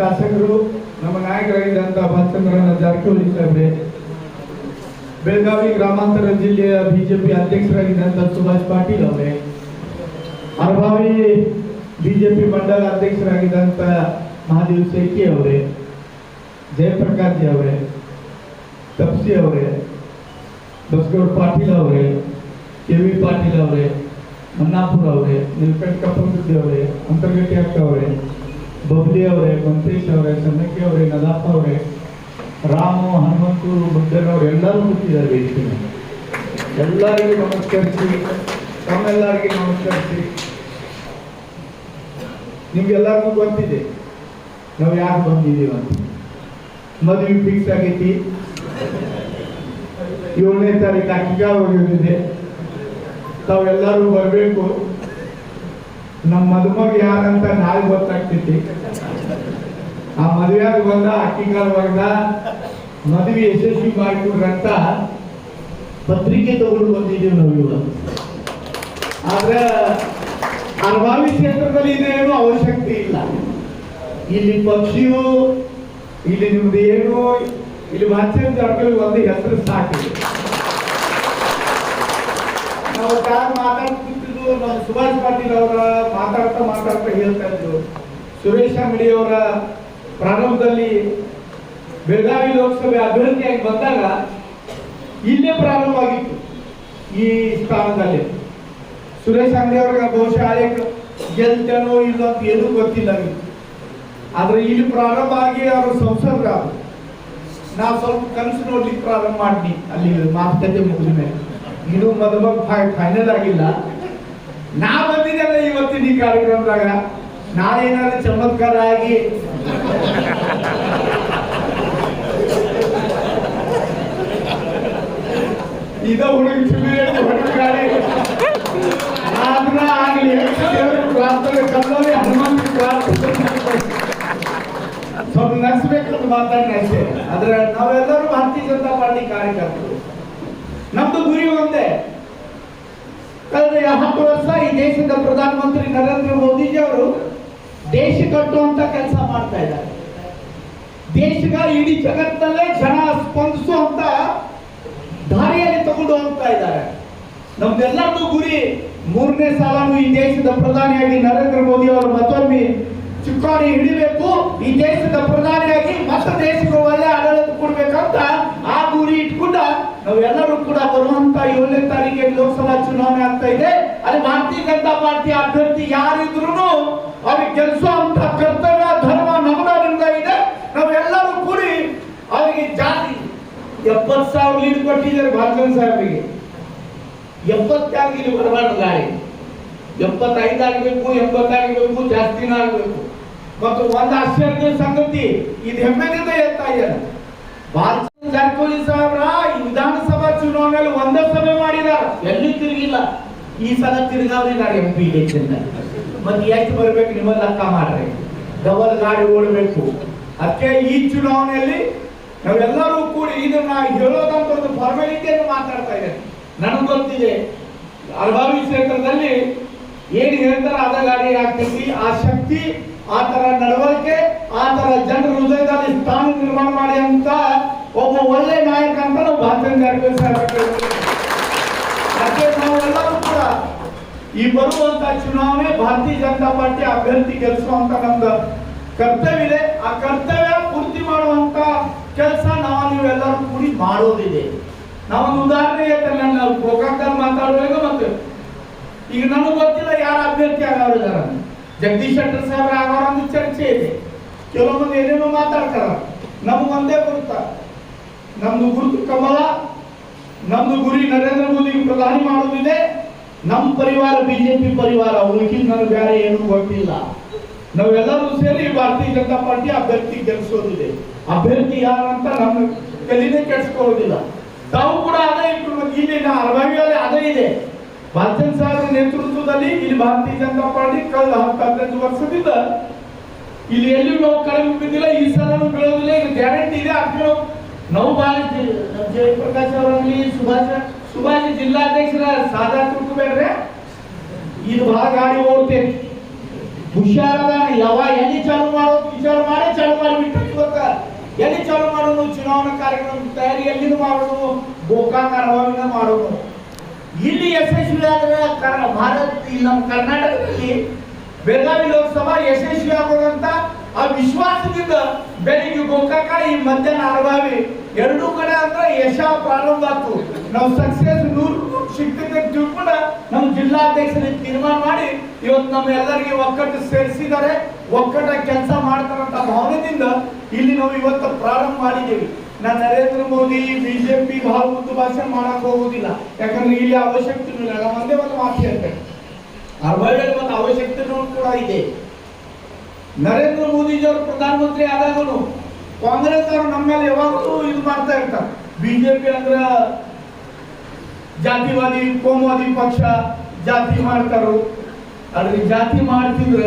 ಶಾಸಕರು ನಮ್ಮ ನಾಯಕರಾಗಿದ್ದಂತ ಭಾಸ್ಕರನ ಜಾರಕಿಹೊಳಿ ಸಾಹೇಬ್ರೆ. ಬೆಳಗಾವಿ ಗ್ರಾಮಾಂತರ ಜಿಲ್ಲೆಯ ಬಿಜೆಪಿ ಅಧ್ಯಕ್ಷರಾಗಿದ್ದಂತ ಸುಭಾಷ್ ಪಾಟೀಲ್ ಅವರೇ. ಅರಭಾವಿ ಬಿಜೆಪಿ ಮಂಡಲ ಅಧ್ಯಕ್ಷರಾಗಿದ್ದಂತ ಮಹಾದೇವ್ ಶೇಖಿ ಅವರೇ. ಜಯಪ್ರಕಾಶ್ ಜಿ ಅವರೇ. ತಪ್ಸಿ ಅವರೇ. ಬಸಗೌಡ ಪಾಟೀಲ್ ಅವರೇ. ಕೆ ವಿ ಪಾಟೀಲ್ ಅವರೇ. ಮನ್ನಾಪುರ ಅವರೇ. ನೀಲಕಂಠ ಕಪ್ಪಂಗುಡ್ಡಿ ಅವರೇ. ಅಂತರ್ಗಟ್ಟಿ ಅಕ್ಕ ಅವರೇ. ಬಬ್ಲಿ ಅವರೇ ಮಂತೇಶ್ ಅವರೇ ಸಮಕ್ಕಿ ಅವರೇ ನದಾಪ ಅವರೇ, ರಾಮು ಹನುಮಂತು ಬುದ್ಧನವರು ಎಲ್ಲರೂ ಕೂತಿದ್ದಾರೆ ವೇದಿಕೆ. ಎಲ್ಲರಿಗೂ ನಮಸ್ಕರಿಸಿ, ತಮ್ಮೆಲ್ಲರಿಗೂ ನಮಸ್ಕರಿಸಿ. ನಿಮ್ಗೆಲ್ಲರಿಗೂ ಗೊತ್ತಿದೆ, ನಾವು ಯಾಕೆ ಬಂದಿದ್ದೀವಿ ಅಂತ. ಮದುವೆ ಫಿಕ್ಸ್ ಆಗೈತಿ. ಏಳನೇ ತಾರೀಕು ಅಕ್ಕಿಗ ಹೋಗಿದ್ದಿದೆ ತಾವೆಲ್ಲರೂ ಬರಬೇಕು. ನಮ್ಮ ಮದುಮಗ ಯಾರಂತ ನಾಳೆ ಗೊತ್ತಾಗ್ತೈತಿ. ಆ ಮದುವೆಯಾಗ ಬಂದ ಅಕ್ಕಿಗಾಲ ಬಂದ ಮದುವೆ ಯಶಸ್ವಿ ಮಾಡಿಕೊಡ್ರಂತ ಪತ್ರಿಕೆ ತಗೊಂಡು ಬಂದಿದ್ದೀವಿ ನಾವು ಇವಾಗ. ಆದ್ರೆ ಅರ್ಭಾವಿ ಕ್ಷೇತ್ರದಲ್ಲಿ ಇದೇನು ಅವಶ್ಯಕತೆ ಇಲ್ಲ. ಇಲ್ಲಿ ಪಕ್ಷಿಯು, ಇಲ್ಲಿ ನಿಮ್ದು ಏನು, ಇಲ್ಲಿ ಜಾಗದಲ್ಲಿ ಒಂದು ಹೆಸರು ಸಾಕಿದೆ ನಾವು ಯಾರು ಮಾತಾಡ್ತಿದ್ದು ನಮ್ಮ ಸುಭಾಷ್ ಪಾಟೀಲ್ ಅವರ ಮಾತಾಡ್ತಾ ಮಾತಾಡ್ತಾ ಹೇಳ್ತಾ ಇದ್ರು. ಸುರೇಶ್ ಅವರ ಪ್ರಾರಂಭದಲ್ಲಿ ಬೆಳಗಾವಿ ಲೋಕಸಭೆ ಅಭಿವೃದ್ಧಿಯಾಗಿ ಬಂದಾಗ ಇಲ್ಲೇ ಪ್ರಾರಂಭ ಆಗಿತ್ತು ಈ ಸ್ಥಾನದಲ್ಲಿ. ಸುರೇಶ್ ಅಂಗಡಿ ಅವ್ರಿಗೆ ಬಹುಶಃ ಗೆಲ್ತೇನೋ ಇಲ್ಲ ಅಂತ ಏನೂ ಗೊತ್ತಿಲ್ಲ ಆದ್ರೆ ಇಲ್ಲಿ ಪ್ರಾರಂಭ ಆಗಿ ಅವರು ಸಂಸದರ ನಾವು ಸ್ವಲ್ಪ ಕನಸು ನೋಡ್ಲಿಕ್ಕೆ ಪ್ರಾರಂಭ ಮಾಡಿ ಅಲ್ಲಿ ಮಾತುಕತೆ ಮುಗಿದ ಮೇಲೆ. ಇದು ಮದುವೆ ಫೈನಲ್ ಆಗಿಲ್ಲ. ನಾ ಬಂದಿದ್ದಲ್ಲ ಇವತ್ತಿನ ಈ ಕಾರ್ಯಕ್ರಮದಾಗ ನಾಳೆನಾದ್ರು ಚಮತ್ಕಾರ ಆಗಿ ಇದ ಹುಡುಗಿ ಹೊರಗಾಡಿ ಆಗ್ಲಿ. ಪ್ರಾರ್ಥನೆ ಕಲ್ಲೋರಿ ಹನುಮಂತ ಪ್ರಾರ್ಥನೆ ಸ್ವಲ್ಪ ನಡೆಸ್ಬೇಕಂತ ಮಾತಾಡಿ ಅಷ್ಟೇ ಆದ್ರೆ ನಾವೆಲ್ಲರೂ ಭಾರತೀಯ ಜನತಾ ಪಾರ್ಟಿ ಕಾರ್ಯಕರ್ತರು. ನಮ್ದು ಗುರಿ ಒಂದೇ. ಕಳೆದ ಹತ್ತು ವರ್ಷ ಈ ದೇಶದ ಪ್ರಧಾನಮಂತ್ರಿ ನರೇಂದ್ರ ಮೋದಿಜಿ ಅವರು ದೇಶ ಕಟ್ಟುವಂತ ಕೆಲಸ ಮಾಡ್ತಾ ಇದ್ದಾರೆ. ದೇಶಗ ಇಡೀ ಜಗತ್ತಲ್ಲೇ ಜನ ಸ್ಪಂದಿಸುವಂತ ದಾರಿಯಲ್ಲಿ ತಗೊಂಡು ಹೋಗ್ತಾ ಇದ್ದಾರೆ. ನಮ್ದೆಲ್ಲರದು ಗುರಿ ಮೂರನೇ ಸಾಲನು ಈ ದೇಶದ ಪ್ರಧಾನಿಯಾಗಿ ನರೇಂದ್ರ ಮೋದಿ ಅವರು ಮತ್ತೊಮ್ಮೆ ಚುಕ್ಕಾಣಿ ಹಿಡಿಬೇಕು. ಈ ದೇಶದ ಪ್ರಧಾನಿಯಾಗಿ ಮತ್ತೆ ದೇಶಕ್ಕೆ ಒಳ್ಳೆ ಆಡಳಿತ ಕೊಡ್ಬೇಕಂತ ಆ ಗುರಿ ಇಟ್ಕೊಂಡ ನಾವೆಲ್ಲರೂ ಕೂಡ ಬರುವಂತ ಏಳನೇ ತಾರೀಕಿಗೆ ಲೋಕಸಭಾ ಚುನಾವಣೆ ಆಗ್ತಾ ಇದೆ. ಅಲ್ಲಿ ಭಾರತೀಯ ಜನತಾ ಪಾರ್ಟಿ ಅಭ್ಯರ್ಥಿ ಯಾರಿದ್ರು ಅವ್ರಿಗೆ ಗೆಲ್ಲಿಸುವಂತ ಕರ್ತವ್ಯ, ಧರ್ಮ ನಮ್ಮದಿಂದ ಇದೆ. ನಾವೆಲ್ಲರೂ ಕೂಡಿ ಅವರಿಗೆ ಜಾತಿ ಎಪ್ಪತ್ತು ಸಾವಿರ ಲೀಡ್ ಕೊಟ್ಟಿದ್ದಾರೆ ಭಾರತ ಸಾಹೇಬರಿಗೆ. ಎಪ್ಪತ್ತಾಗಿ ಇಲ್ಲಿ ಬರಬಾರ್ದು ಗಾಡಿ ಎಪ್ಪತ್ತೈದು ಆಗಬೇಕು ಎಂಬತ್ತಾಗಬೇಕು ಜಾಸ್ತಿನ ಆಗಬೇಕು. ಮತ್ತು ಒಂದು ಆಶ್ಚರ್ಯದ ಸಂಗತಿ, ಇದು ಹೆಮ್ಮೆದಿಂದ ಹೇಳ್ತಾ ಇದ್ದಾರೆ. ಭಾರತ ವಿಧಾನಸಭಾ ಒಂದ ಸಭೆ ಮಾಡಿದಾರ ಎಲ್ಲಿ ತಿರುಗಿಲ್ಲ? ಈ ಸಲ ತಿರುಗಾವ್ರಿದ್ದಾರೆ ಎಂ ಪಿ ಇಲೆಕ್ಷನ್ ಮತ್ತೆ ಎಷ್ಟು ಬರ್ಬೇಕು ನಿಮ್ಮ ಲೆಕ್ಕ ಮಾಡ್ರಿ. ಡಬಲ್ ಗಾಡಿ ಓಡಬೇಕು. ಅದಕ್ಕೆ ಈ ಚುನಾವಣೆಯಲ್ಲಿ ನಾವೆಲ್ಲರೂ ಕೂಡಿ ಇದನ್ನ ಹೇಳೋದಂತ ಒಂದು ಫಾರ್ಮಾಲಿಟಿಯನ್ನು ಮಾತಾಡ್ತಾ ಇದ್ದೇನೆ. ನನಗೆ ಗೊತ್ತಿದೆ ಅಲ್ಬಾವಿ ಕ್ಷೇತ್ರದಲ್ಲಿ ಏನು ಹೇಳ್ತಾರ, ಅದ ಗಾಡಿ ಆಗ್ತೈತಿ ಆ ಶಕ್ತಿ, ಆ ತರ ನಡವಳಿಕೆ, ಆ ತರ ಜನರ ಹೃದಯದಲ್ಲಿ ಸ್ಥಾನ ನಿರ್ಮಾಣ ಮಾಡಿ ಅಂತ ಒಬ್ಬ ಒಳ್ಳೆ ನಾಯಕ ಅಂತ ನಾವು ಸಾಹೇಬ್ ಅದಕ್ಕೆ ನಾವೆಲ್ಲರೂ ಕೂಡ ಈ ಬರುವಂತ ಚುನಾವಣೆ ಭಾರತೀಯ ಜನತಾ ಪಾರ್ಟಿ ಅಭ್ಯರ್ಥಿ ಗೆಲ್ಲಿಸುವಂತ ನಮ್ದು ಕರ್ತವ್ಯ ಇದೆ ಆ ಕರ್ತವ್ಯ ಪೂರ್ತಿ ಮಾಡುವಂತ ಕೆಲಸ ನಾವು ನೀವೆಲ್ಲರೂ ಕೂಡಿ ಮಾಡೋದಿದೆ. ನಾವೊಂದು ಉದಾಹರಣೆ ಹೇಳ್ತಾರೆ ನಾನು ಗೋಕಾಕ್ದಲ್ಲಿ ಮಾತಾಡುವಾಗ ಮತ್ತೆ ಈಗ ನನಗೆ ಗೊತ್ತಿಲ್ಲ ಯಾರ ಅಭ್ಯರ್ಥಿ ಆಗೋರು ಜಗದೀಶ್ ಶೆಟ್ಟರ್ ಸಾಹೇಬ್ರ ಆಗೋರ ಚರ್ಚೆ ಇದೆ. ಕೆಲವೊಂದು ಏನೇನೋ ಮಾತಾಡ್ತಾರ. ನಮಗೊಂದೇ ಗುರುತ ನಮ್ದು ಗುರುತು ಕಮಲ, ನಮ್ದು ಗುರಿ ನರೇಂದ್ರ ಮೋದಿ ಪ್ರಧಾನಿ ಮಾಡೋದಿದೆ ನಮ್ಮ ಪರಿವಾರ ಬಿಜೆಪಿ ಪರಿವಾರ, ಅವ್ರಿಗಿಂತ ನನಗೆ ಬೇರೆ ಏನೂ ಗೊತ್ತಿಲ್ಲ. ನಾವೆಲ್ಲರೂ ಸೇರಿ ಭಾರತೀಯ ಜನತಾ ಪಾರ್ಟಿ ಅಭ್ಯರ್ಥಿ ಗೆಲ್ಲಿಸೋದಿದೆ ಅಭ್ಯರ್ಥಿ ಯಾರಂತ ನಮ್ಮ ಕಲಿನೇ ಕೆಡಿಸ್ಕೊಳ್ಳೋದಿಲ್ಲ ತಾವು ಕೂಡ ಅದೇ ಇಲ್ಲಿ ಅರಭಾವಿಯಲ್ಲಿ ಅದೇ ಇದೆ. ಭಾರತೀಯ ಸಾಹಸ ನೇತೃತ್ವದಲ್ಲಿ ಇಲ್ಲಿ ಭಾರತೀಯ ಜನತಾ ಪಾರ್ಟಿ ಕಳೆದ ಹತ್ತು ಹದಿನೈದು ವರ್ಷದಿಂದ. ಇಲ್ಲಿ ಎಲ್ಲಿ ನಾವು ಕಡಿಮೆ ಬಿದ್ದಿಲ್ಲ, ಈ ಸಲನೂ ಬೀಳೋದಿಲ್ಲ ಇದು ಗ್ಯಾರಂಟಿ ಇದೆ ಅದಕ್ಕೆ ನಾವು ನಾವು ಭಾಳ ಜಿ- ನಮ್ಮ ಜಯಪ್ರಕಾಶ್ ಅವರಲ್ಲಿ ಸುಭಾಷ್ ಸುಭಾಷ್ ಜಿಲ್ಲಾಧ್ಯಕ್ಷರ ಸಾದಾ ತಿಳ್ಕೊಬೇಡ್ರೆ ಇದು ಬಹಳ ಗಾಡಿ ಓಡ್ತೇನೆ. ಹುಷಾರದ ಯಾವ ಎಲ್ಲಿ ಚಾಲು ಮಾಡೋದು ವಿಚಾರ ಮಾಡಿ ಚಾಲು ಚುನಾವಣಾ ಕಾರ್ಯಕ್ರಮ ತಯಾರಿ ಎಲ್ಲಿಂದ ಮಾಡೋದು? ಗೋಕಾಕ ಅರವಾಗಿನ ಮಾಡೋದು. ಇಲ್ಲಿ ಯಶಸ್ವಿ ಆದ್ರೆ ಭಾರತ್ ಇಲ್ಲಿ ನಮ್ಮ ಕರ್ನಾಟಕದಲ್ಲಿ ಬೆಳಗಾವಿ ಲೋಕಸಭಾ ಯಶಸ್ವಿ ಆಗೋದಂತ ಆ ವಿಶ್ವಾಸದಿಂದ ಬೆಳಿಗ್ಗೆ ಗೋಕಾಕ, ಈ ಮಧ್ಯಾಹ್ನ ಅರಬಾವಿ ಎರಡೂ ಕಡೆ ಅಂದ್ರೆ ಯಶ ಪ್ರಾರಂಭ ಆಯ್ತು. ನಾವು ಸಕ್ಸಸ್ ನೂರು ಸಿಗ್ತದೆ ತಿಳ್ಕೊಂಡ ನಮ್ಮ ಜಿಲ್ಲಾಧ್ಯಕ್ಷರಿಗೆ ತೀರ್ಮಾನ ಮಾಡಿ ಇವತ್ತು ನಮ್ಮ ಎಲ್ಲರಿಗೆ ಒಕ್ಕಟ್ಟು ಸೇರಿಸಿದ್ದಾರೆ. ಒಕ್ಕಟ ಕೆಲಸ ಮಾಡ್ತಾರಂತ ಭಾವನೆಯಿಂದ ಇಲ್ಲಿ ನಾವು ಇವತ್ತು ಪ್ರಾರಂಭ ಮಾಡಿದ್ದೇವೆ. ನಾನು ನರೇಂದ್ರ ಮೋದಿ, ಬಿಜೆಪಿ ಬಹಳ ಉದ್ದು ಭಾಷಣ ಮಾಡಕ್ ಹೋಗುದಿಲ್ಲ. ಯಾಕಂದ್ರೆ ಇಲ್ಲಿ ಅವಶ್ಯಕತೆ ಇಲ್ಲ. ಒಂದೇ ಒಂದು ಮಾತು ಹೇಳ್ತೇನೆ. ಅರವೈದಲ್ಲಿ ಒಂದು ಅವಶ್ಯಕತೆ ಕೂಡ ಇದೆ. ನರೇಂದ್ರ ಮೋದಿಜಿಯವರು ಪ್ರಧಾನಮಂತ್ರಿ ಆದಾಗನು ಕಾಂಗ್ರೆಸ್ ಅವರು ನಮ್ಮ ಮೇಲೆ ಯಾವಾಗಲೂ ಇದು ಮಾಡ್ತಾ ಇರ್ತಾರೆ. ಬಿಜೆಪಿ ಅಂದ್ರ ಜಾತಿವಾದಿ, ಕೋಮುವಾದಿ ಪಕ್ಷ, ಜಾತಿ ಮಾಡ್ತಾರು ಅದ್ರ ಜಾತಿ ಮಾಡ್ತಿದ್ರ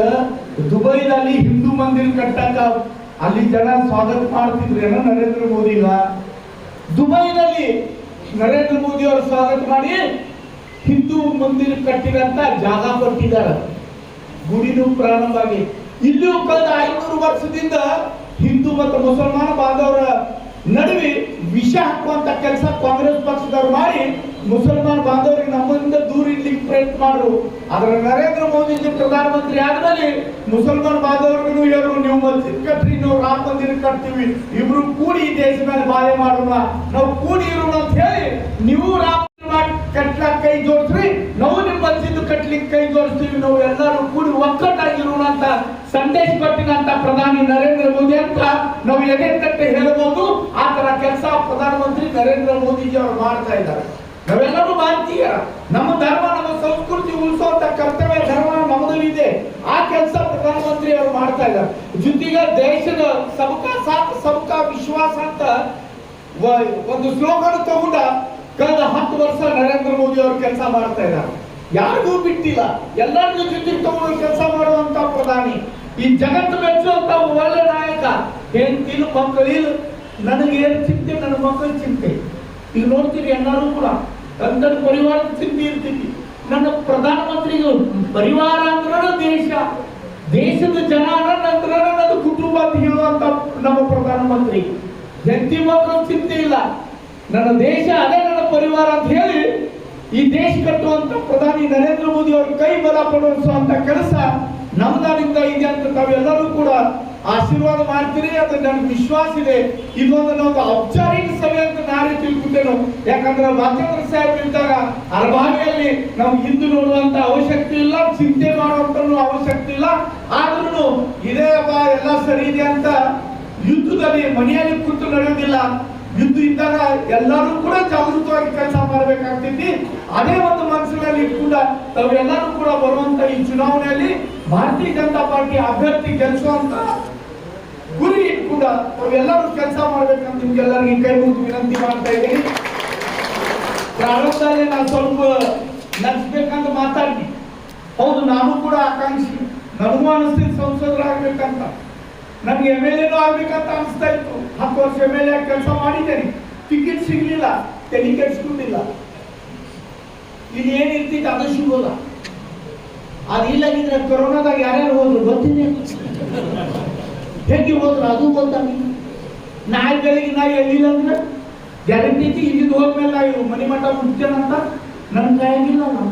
ದುಬೈದಲ್ಲಿ ಹಿಂದೂ ಮಂದಿರ ಕಟ್ಟಕ ಅಲ್ಲಿ ಜನ ಸ್ವಾಗತ ಮಾಡ್ತಿದ್ರೇನ ನರೇಂದ್ರ ಮೋದಿಗ ದುಬೈನಲ್ಲಿ ನರೇಂದ್ರ ಮೋದಿ ಅವರು ಸ್ವಾಗತ ಮಾಡಿ ಹಿಂದೂ ಮಂದಿರ ಕಟ್ಟಿದಂತ ಜಾಗ ಕೊಟ್ಟಿದ್ದಾರೆ. ಗುಡಿನೂ ಪ್ರಾರಂಭ ಆಗಿ. ಇಲ್ಲೂ ಕಳೆದ ಐನೂರು ವರ್ಷದಿಂದ ಹಿಂದೂ ಮತ್ತು ಮುಸಲ್ಮಾನ ಬಾಂಧವರ ನಡುವೆ ವಿಷ ಹಾಕುವಂತ ಕೆಲಸ ಕಾಂಗ್ರೆಸ್ ಪಕ್ಷದವ್ರು ಮಾಡಿ ಮುಸಲ್ಮಾನ್ ಬಾಂಧವರಿಗೆ ನಮ್ಮಿಂದ ದೂರ ಇಡ್ಲಿಕ್ಕೆ ಪ್ರಯತ್ನ ಮಾಡ್ರು. ಆದ್ರೆ ನರೇಂದ್ರ ಮೋದಿಜಿ ಪ್ರಧಾನಮಂತ್ರಿ ಆದ್ಮೇಲೆ ಮುಸಲ್ಮಾನ್ ಬಾಂಧವರಿಗೂ ಹೇಳರು, ನೀವು ಮಸ್ಜಿದ್ ಕಟ್ರಿ ನಾವು ರಾಮ ಮಂದಿರ ಕಟ್ತೀವಿ. ಇಬ್ರು ಕೂಡಿ ದೇಶ ಮೇಲೆ ಬಾಳೆ ಮಾಡೋಣ ನಾವು ಕೂಡಿ ಇರೋಣ ಅಂತ ಹೇಳಿ ನೀವು ರಾಮ ಕಟ್ಲಾಕ ಕೈ ಜೋಡಿಸ್ರಿ. ನಾವು ನಿಮ್ಮ ಮಸ್ಜಿದ್ ಕಟ್ಲಿಕ್ಕೆ ಕೈ ಜೋಡಿಸ್ತೀವಿ. ನಾವು ಎಲ್ಲರೂ ಕೂಡಿ ಒಕ್ಕಟ್ಟಾಗಿರೋಣ ಅಂತ ಸಂದೇಶ ಕೊಟ್ಟಿದಂತ ಪ್ರಧಾನಿ ನರೇಂದ್ರ ಮೋದಿ ಅಂತ ನಾವು ಎದೆ ಹೇಳಬಹುದು. ಆ ತರ ಕೆಲಸ ಪ್ರಧಾನಮಂತ್ರಿ ನರೇಂದ್ರ ಮೋದಿಜಿ ಅವರು ಮಾಡ್ತಾ ಇದ್ದಾರೆ. ನಾವೆಲ್ಲರೂ ಭಾರತೀಯ ನಮ್ಮ ಧರ್ಮ, ನಮ್ಮ ಸಂಸ್ಕೃತಿ ಉಳಿಸುವಂತ ಕರ್ತವ್ಯ ಧರ್ಮ ನಮ್ಮದು ಇದೆ. ಆ ಕೆಲಸ ಪ್ರಧಾನಮಂತ್ರಿ ಅವರು ಮಾಡ್ತಾ ಇದ್ದಾರೆ. ಜೊತೆಗೆ ದೇಶದ ಸಬಕಾ ಸಾಥ್ ಸಬಕಾ ವಿಶ್ವಾಸ ಅಂತ ಒಂದು ಸ್ಲೋಗನ್ ತಗೊಂಡ ಕಳೆದ ಹತ್ತು ವರ್ಷ ನರೇಂದ್ರ ಮೋದಿ ಅವರು ಕೆಲಸ ಮಾಡ್ತಾ ಇದ್ದಾರೆ. ಯಾರಿಗೂ ಬಿಟ್ಟಿಲ್ಲ. ಎಲ್ಲರಿಗೂ ಜೊತೆಗೆ ತಗೊಂಡು ಕೆಲಸ ಮಾಡುವಂತ ಪ್ರಧಾನಿ. ಈ ಜಗತ್ತು ಮೆಚ್ಚುವಂತ ಒಳ್ಳೆ ನಾಯಕ ಹೆಂಡತಿಲು ಇಲ್ಲ. ನನಗೆ ಏನು ಚಿಂತೆ, ನನ್ನ ಮಕ್ಕಳ ಚಿಂತೆ. ಈಗ ನೋಡ್ತೀರಿ ಎಲ್ಲರೂ ಕೂಡ ತಂದನ ಪರಿವಾರದ ಚಿಂತೆ ಇರ್ತೀವಿ ನನ್ನ ಪ್ರಧಾನಮಂತ್ರಿಗಳು, ಪರಿವಾರ ಅಂದ್ರೆ ದೇಶ. ದೇಶದ ಜನ ನಂತರ ನನ್ನ ಕುಟುಂಬ ಅಂತ ಹೇಳುವಂತ ನಮ್ಮ ಪ್ರಧಾನಮಂತ್ರಿ. ಹೆಂಡತಿ ಮಕ್ಕಳ ಚಿಂತೆ ಇಲ್ಲ. ನನ್ನ ದೇಶ ಅದೇ ನನ್ನ ಪರಿವಾರ ಅಂತ ಹೇಳಿ ಈ ದೇಶ ಕಟ್ಟುವಂತ ಪ್ರಧಾನಿ ನರೇಂದ್ರ ಮೋದಿ ಅವರು ಕೈ ಬಲ ಪಡಿಸುವಂತ ಕೆಲಸ ನಮ್ದಾನಿಂದ ಇದೆ ಅಂತ ತಾವೆಲ್ಲರೂ ಕೂಡ ಆಶೀರ್ವಾದ ಮಾಡ್ತೀರಿ, ಅದು ನನಗೆ ವಿಶ್ವಾಸ ಇದೆ. ಇದೊಂದು ನಾವು ಔಪಚಾರಿಕ ಸಭೆ ಅಂತ ನಾನೇ ತಿಳ್ಕೊತೇನೆ. ಯಾಕಂದ್ರೆ ರಾಜೇಂದ್ರ ಸಾಹೇಬ್ ಇದ್ದಾಗ ಅರಭಾವಿಯಲ್ಲಿ ನಾವು ಹಿಂದೆ ನೋಡುವಂತ ಅವಶ್ಯಕತೆ ಇಲ್ಲ, ಚಿಂತೆ ಮಾಡುವಂತ ಅವಶ್ಯಕತೆ ಇಲ್ಲ. ಆದ್ರೂ ಇದೇ ಎಲ್ಲ ಸರಿ ಇದೆ ಅಂತ ಯುದ್ಧದಲ್ಲಿ ಮನೆಯಲ್ಲಿ ಕೂತು ನಡೆಯೋದಿಲ್ಲ ಯುದ್ಧ ಇದ್ದಾಗ ಎಲ್ಲರೂ ಕೂಡ ಜಾಗೃತವಾಗಿ ಕೆಲಸ ಮಾಡಬೇಕಾಗ್ತೈತಿ ಅದೇ ಒಂದು ಮನಸ್ಸಿನಲ್ಲಿ ಕೂಡ ತಾವೆಲ್ಲರೂ ಕೂಡ ಬರುವಂತ ಈ ಚುನಾವಣೆಯಲ್ಲಿ ಭಾರತೀಯ ಜನತಾ ಪಾರ್ಟಿ ಅಭ್ಯರ್ಥಿ ಗೆಲ್ಲಿಸುವಂತ ಗುರಿ ಕೂಡ ತಾವೆಲ್ಲರೂ ಕೆಲಸ ಮಾಡ್ಬೇಕಂತ ನಿಮ್ಗೆಲ್ಲರಿಗೆ ಕೈ ಮುಗಿದು ವಿನಂತಿ ಮಾಡ್ತಾ ಇದ್ದೀನಿ. ಪ್ರಾರಂಭದಲ್ಲಿ ನಾನು ಸ್ವಲ್ಪ ನಡೆಸ್ಬೇಕಂತ ಮಾತಾಡಿ ಹೌದು, ನಾನು ಕೂಡ ಆಕಾಂಕ್ಷಿ ನನಗೂ ಅನಿಸ್ತೀನಿ ಸಂಸದರಾಗ್ಬೇಕಂತ ನನ್ಗೆ ಎಂ ಎಲ್ ಎನೂ ಆಗ್ಬೇಕಂತ ಅನಿಸ್ತಾ ಇತ್ತು. ಹತ್ತು ವರ್ಷ ಎ ಕೆಲಸ ಮಾಡಿದ್ದೇನೆ. ಟಿಕೆಟ್ ಸಿಗ್ಲಿಲ್ಲ ತಲೆ ಕೆಡಿಸ್ಕೊಂಡಿಲ್ಲ ಇಲ್ಲಿ ಏನಿರ್ತಿತ್ತು ಅದು ಸಿಗೋಲ್ಲ ಅದು ಇಲ್ಲಾಗಿದ್ರೆ ಕೊರೋನಾದಾಗ ಯಾರ್ಯಾರು ಹೋದ್ರು? ಗೊತ್ತಿದೆ. ಹೇಗೆ ಹೋದ್ರು? ಅದು ಗೊತ್ತಾಗಿಲ್ಲ ನಾಳೆ ಬೆಳಿಗ್ಗೆ ನಾ ಎಲ್ಲಿಲ್ಲ ಅಂದ್ರೆ? ಗ್ಯಾರಂಟಿ ಐತಿ ಇಲ್ಲಿಂದ ಹೋದ್ಮೇಲೆ ನಾ ಇವ್ ಮನಿ ಮಠ ಮುಟ್ತೇನಂತ ನನ್ನ ಕೈಯಾಗಿಲ್ಲ ನಾನು.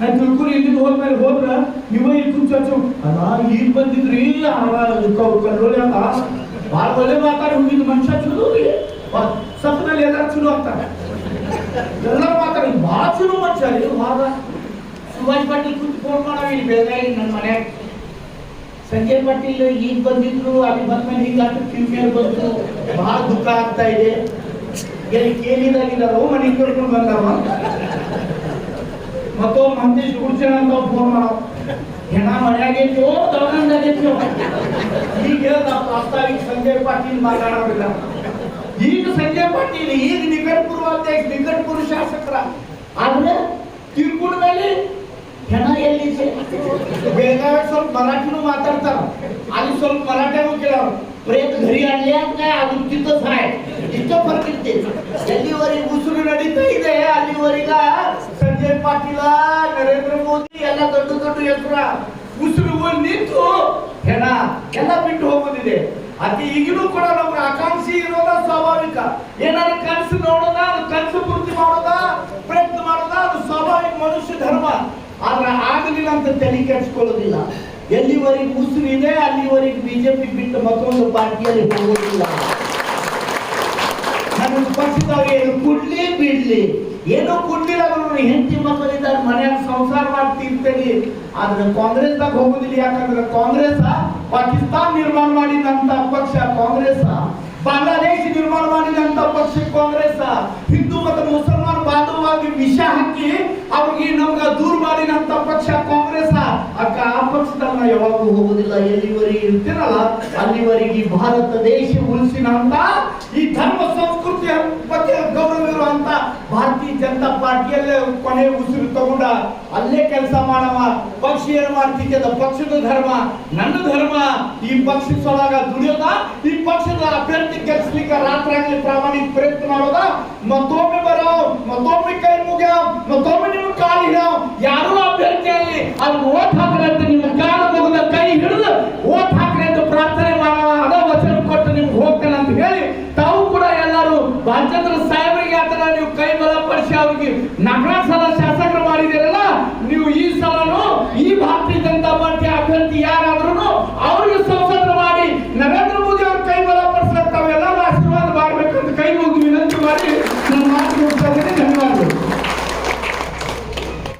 ನಾ ತಿಳ್ಕೊಂಡು ಇಲ್ಲಿಂದ ಹೋದ್ಮೇಲೆ ಹೋದ್ರ ನೀವೇ ಇಲ್ಲಿ ಕುಂಚು ಅಲ್ಲ ಈಗ ಬಂದಿದ್ರಿ ಕಲ್ಲೋಳಿ ಅಂತ. ಭಾಳ ಒಳ್ಳೆ ಮಾತಾಡಿ ಹೋಗಿದ್ದು ಮನುಷ್ಯ ಚಲೋ ಸಪ್ನಲ್ಲಿ ಎಲ್ಲರೂ ಚಲೋ ಅಂತಾರೆ. ಎಲ್ಲರೂ ಮಾತಾಡಿ, ಭಾಳ ಚಲೋ ಮನುಷ್ಯ ರೀ. ಭಾಳ ಸುಭಾಷ್ ಪಟ್ಟಿ ಕುಂತು ಫೋನ್ ಮಾಡಾವ ಇಲ್ಲಿ ಬೆಳಗಾವಿ ನನ್ನ ಮನ್ಯಾಗ ಸಂಜಯ್ ಪಾಟೀಲ್ ಈಗ ಬಂದಿದ್ರು, ಅಲ್ಲಿ ಬಂದ್ಮೇಲೆ ಈಗ ಕಿವಿಯಲ್ಲಿ ಬಂತು. ಬಹಳ ದುಃಖ ಆಗ್ತಾ ಇದೆ. ಎಲ್ಲಿ ಕೇಳಿದಾಗಿದ್ದಾರೋ ಮನೆಗೆ ಕರ್ಕೊಂಡು ಬಂದವ. ಮತ್ತೋ ಮಂತೇಶ್ ಗುಡ್ಸೇನ ಅಂತ ಫೋನ್ ಮಾಡೋ ಹೆಣ ಮನ್ಯಾಗೈತೋ ದವನಂದಾಗೈತೋ ಈಗ ಹೇಳ್ದ ವಾಸ್ತವಿಕ ಸಂಜಯ್ ಪಾಟೀಲ್ ಮಾತಾಡೋದಿಲ್ಲ ಈಗ ಸಂಜಯ್ ಪಾಟೀಲ್ ಈಗ ನಿಕಟ್ಪುರ ಅಧ್ಯಕ್ಷ ನಿಕಟ್ಪುರ ಶಾಸಕರ ಆದ್ರೆ ಕಿರ್ಕುಡ ಮೇಲೆ ಹೆಣ ಎಲ್ಲಿ ಬೆಳಗಾವಿ ಸ್ವಲ್ಪ ಮರಾಠಿನೂ ಮಾತಾಡ್ತಾರ ಅಲ್ಲಿ ಸ್ವಲ್ಪ ಮರಾಠಿನೂ ಕೇಳೋರು ಪ್ರೇತ घरी आणले काय अजून तिथंच आहे इथं फरक इथे ಎಲ್ಲಿವರೆಗೆ ಉಸಿರು ನಡೀತಾ ಇದೆ ಅಲ್ಲಿವರೆಗ ಸಂಜಯ್ ಪಾಟೀಲ ನರೇಂದ್ರ ಮೋದಿ ಎಲ್ಲ ದೊಡ್ಡ ದೊಡ್ಡ ಎತ್ತರ ಉಸಿರು ನಿಂತು. ಹೆಣ ಎಲ್ಲ ಬಿಟ್ಟು ಹೋಗೋದಿದೆ. ಅತಿ ಈಗಲೂ ಕೂಡ ನಮ್ಗೆ ಆಕಾಂಕ್ಷಿ ಇರೋದ ಸ್ವಾಭಾವಿಕ. ಏನಾದ್ರು ಕನಸು ನೋಡೋದ ಅದು ಕನಸು ಪೂರ್ತಿ ಮಾಡೋದ ಪ್ರಯತ್ನ ಮಾಡೋದ ಅದು ಸ್ವಾಭಾವಿಕ ಮನುಷ್ಯ ಧರ್ಮ. ಆದ್ರೆ ಆಗಲಿಲ್ಲ ಅಂತ ತಲೆ ಕೆಡಿಸ್ಕೊಳ್ಳೋದಿಲ್ಲ. ಎಲ್ಲಿವರೆಗೆ ಉಸಿರು ಇದೆ ಅಲ್ಲಿವರೆಗೆ ಬಿಜೆಪಿ ಬಿಟ್ಟು ಮತ್ತೊಂದು ಪಾರ್ಟಿಯಲ್ಲಿ ಹೋಗೋದಿಲ್ಲ. ನನ್ನ ಪಕ್ಷದವ್ರಿಗೆ ಏನು ಕುಡ್ಲಿ ಬಿಡ್ಲಿ. ಏನೋ ಕುಡ್ಲಿಲ್ಲ ಅವರು ಹೆಂಡತಿ ಮಕ್ಕಳಿದ್ದಾರೆ ಮನ್ಯಾಗ ಸಂಸಾರ ಮಾಡ್ತಿರ್ತೇನೆ ಆದ್ರೆ ಕಾಂಗ್ರೆಸ್ದಾಗ ಹೋಗುದಿಲ್ಲ, ಯಾಕಂದ್ರೆ ಕಾಂಗ್ರೆಸ್ ಪಾಕಿಸ್ತಾನ ನಿರ್ಮಾಣ ಮಾಡಿದಂತ ಪಕ್ಷ ಕಾಂಗ್ರೆಸ್ ಬಾಂಗ್ಲಾದೇಶ ನಿರ್ಮಾಣ ಮಾಡಿದಂತ ಪಕ್ಷ ಕಾಂಗ್ರೆಸ್ ಹಿಂದೂ ಮತ್ತು ಮುಸಲ್ಮಾನ್ ಬಾಧವಾಗಿ ವಿಷ ಹಾಕಿ ಅವ್ರಿಗೆ ನಮ್ಗ ದೂರ ಮಾಡಿದಂತ ಪಕ್ಷ ಕಾಂಗ್ರೆಸ್ ಅಕ್ಕ, ಆ ಪಕ್ಷದಾಗ ನಾ ಯಾವಾಗೂ ಹೋಗುದಿಲ್ಲ, ಎಲ್ಲಿವರೆಗೆ ಇರ್ತೀರಲ್ಲ, ಅಲ್ಲಿವರೆಗೆ ಭಾರತ ದೇಶ ಉಳಿಸಿನಂತ ಈ ಧರ್ಮ ಜನತಾ ಪಾರ್ಟಿಯಲ್ಲೇ ಕೊನೆ ಉಸಿರು ತಗೊಂಡ ಅಲ್ಲೇ ಕೆಲಸ ಮಾಡವ, ಪಕ್ಷ ಏನ್ ಮಾಡ್ತಿದ್ದ ಪಕ್ಷದ ಧರ್ಮ, ನನ್ನ ಧರ್ಮ. ಈ ಪಕ್ಷದೊಳಗ ದುಡಿಯೋದ, ಈ ಪಕ್ಷದ ಅಭ್ಯರ್ಥಿ ಗೆಲ್ಸ್ಲಿಕ್ಕೆ ರಾತ್ರಿ ಪ್ರಾಮಾಣಿಕ ಪ್ರಯತ್ನ ಮಾಡೋದ. ಮತ್ತೊಮ್ಮೆ ಬರೋ ಮತ್ತೊಮ್ಮೆ ಕೈ ಮುಗ್ಯಾವ್, ಮತ್ತೊಮ್ಮೆ ನಿಮ್ ಕಾಲು ಹಿಡಿಯಾವ. ಯಾರು ಅಭ್ಯರ್ಥಿಯಲ್ಲಿ ಅಲ್ಲಿ ಓಟ್ ಹಾಕ್ರೆ ಅಂತ ನಿಮ್ಮ ಕಾಲು ಮುಗಿದ ಕೈ ಹಿಡಿದು ಓಟ್ ಹಾಕ್ರೆ ಅಂತ ಪ್ರಾರ್ಥನೆ ಮಾಡವ. ಅದ ವಚನ ಕೊಟ್ಟು ನಿಮ್ಗೆ ಹೋಗ್ತಾನೆ ಅಂತ ಹೇಳಿ ತಾವು ಕೂಡ ಎಲ್ಲರೂ ನೀವು ಕೈ ಬಲಪಡಿಸಿ ಅವ್ರಿಗೆ ನಗರ ಸಲ ಶಾಸಕರು ಮಾಡಿದಿರಲ್ಲ ನೀವು ಈ ಸಲನು ಈ ಭಾರತೀಯ